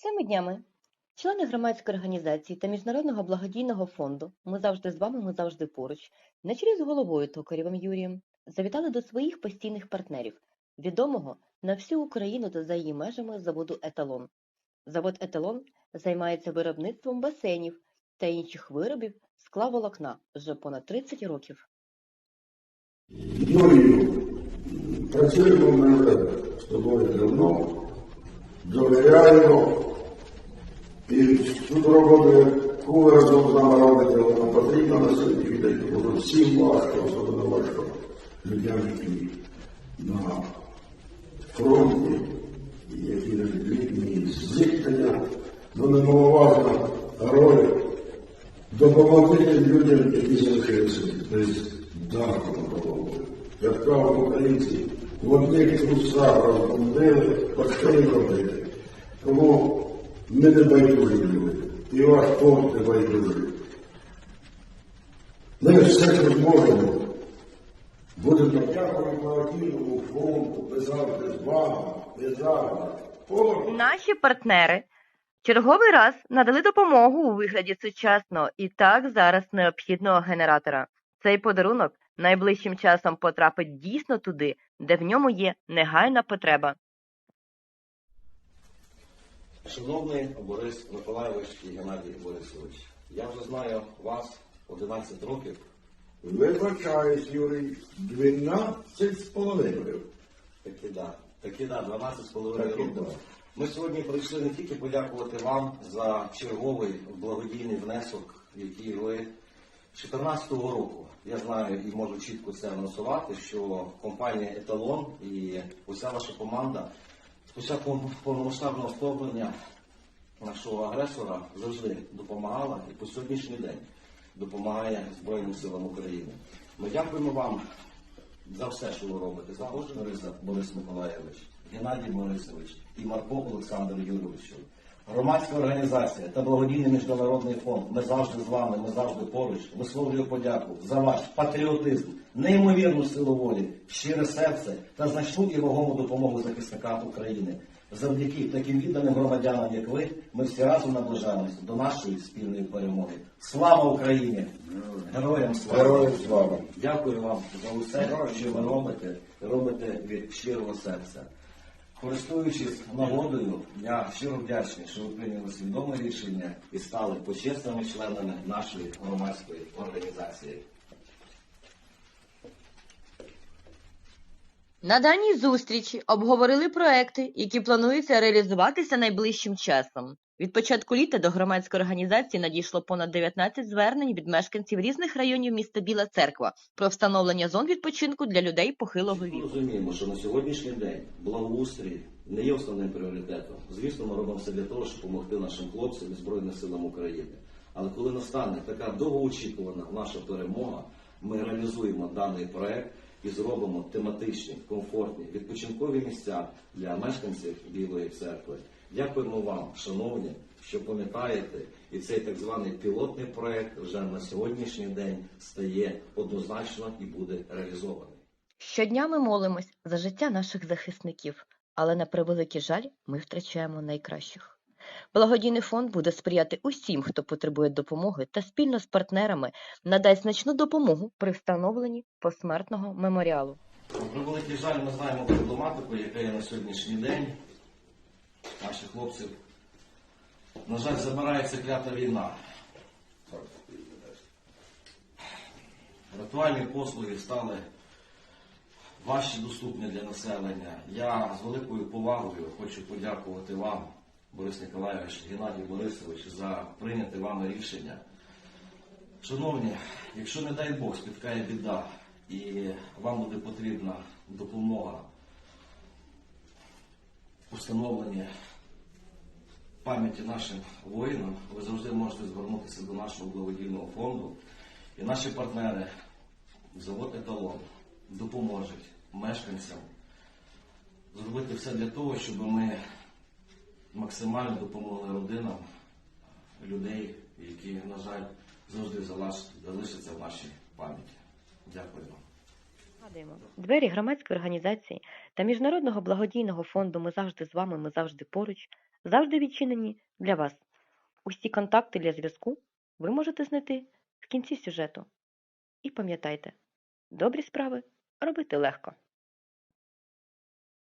Цими днями члени громадської організації та Міжнародного благодійного фонду «Ми завжди з вами, ми завжди поруч» на чолі з головою Токарєвим Юрієм завітали до своїх постійних партнерів, відомого на всю Україну та за її межами заводу «Еталон». Завод «Еталон» займається виробництвом басейнів та інших виробів склаволокна вже понад 30 років. Юрію, працюємо з тобою давно, довіряємо. І цю роботу, яку ви разом з нами робите, вона потрібна на сьогоднішній день, тому що всім важко, особливо важко людям, які на фронті, які літні зіткнення, ну немаловажна роль допомогти людям, які залишилися без даху над головою. Як кажуть українці, в одних трусах розбудили, почали робити. Тому ми не байдужі. І ваш фонд не байдужий. Ми все, що зможемо, будемо дякувати благодійному фонду, ми завжди з вами, ми завжди. Наші партнери черговий раз надали допомогу у вигляді сучасного і так зараз необхідного генератора. Цей подарунок найближчим часом потрапить дійсно туди, де в ньому є негайна потреба. Шановний Борис Миколайович і Геннадій Борисович, я вже знаю вас 11 років. Вибачаюсь, Юрій, 12 з половиною. Таки да, таки да, 12 з половиною років. Ми сьогодні прийшли не тільки подякувати вам за черговий благодійний внесок, який ви з 2014 року. Я знаю і можу чітко це анонсувати, що компанія Еталон і уся ваша команда з початком повномасштабного вторгнення нашого агресора завжди допомагала і по сьогоднішній день допомагає Збройним силам України. Ми дякуємо вам за все, що ви робите. За кожен Борис, Миколаєвич, Геннадій Борисович і Марко Олександр Юрійович. Громадська організація та благодійний міжнародний фонд. Ми завжди з вами, ми завжди поруч. Висловлюю подяку за ваш патріотизм, неймовірну силу волі, щире серце та значну і вагому допомогу захисникам України. Завдяки таким відданим громадянам, як ви, ми всі разом наближаємося до нашої спільної перемоги. Слава Україні! Героям слава! Героям слава! Дякую вам за усе, що ви робите, робите від щирого серця. Користуючись нагодою, я щиро вдячний, що ви прийняли свідоме рішення і стали почесними членами нашої громадської організації. На даній зустрічі обговорили проекти, які плануються реалізуватися найближчим часом. Від початку літа до громадської організації надійшло понад 19 звернень від мешканців різних районів міста Біла Церква про встановлення зон відпочинку для людей похилого Ми віку. розуміємо, що на сьогоднішній день благоустрій не є основним пріоритетом. Звісно, ми робимо все для того, щоб допомогти нашим хлопцям і Збройним силам України. Але коли настане така довгоочікувана наша перемога, ми реалізуємо даний проект і зробимо тематичні, комфортні відпочинкові місця для мешканців Білої церкви. Дякуємо вам, шановні, що пам'ятаєте, і цей так званий пілотний проект вже на сьогоднішній день стає однозначно і буде реалізований. Щодня ми молимось за життя наших захисників, але на превеликий жаль ми втрачаємо найкращих. Благодійний фонд буде сприяти усім, хто потребує допомоги, та спільно з партнерами надасть значну допомогу при встановленні посмертного меморіалу. При великий жаль, ми знаємо проблематику, яка є на сьогоднішній день. Наших хлопців, на жаль, забирається клята війна. Ритуальні послуги стали важче доступні для населення. Я з великою повагою хочу подякувати вам, Борис Николаєвич, Геннадій Борисович, за прийняте вами рішення. Шановні, якщо не дай Бог спіткає біда і вам буде потрібна допомога у встановленні пам'яті нашим воїнам, ви завжди можете звернутися до нашого благодійного фонду. І наші партнери, завод Еталон, допоможуть мешканцям зробити все для того, щоб ми максимально допомогли родинам людей, які, на жаль, завжди залиш- залишаться в нашій пам'яті. Дякую вам. Двері громадської організації та Міжнародного благодійного фонду Ми завжди з вами, ми завжди поруч завжди відчинені для вас. Усі контакти для зв'язку ви можете знайти в кінці сюжету. І пам'ятайте, добрі справи робити легко.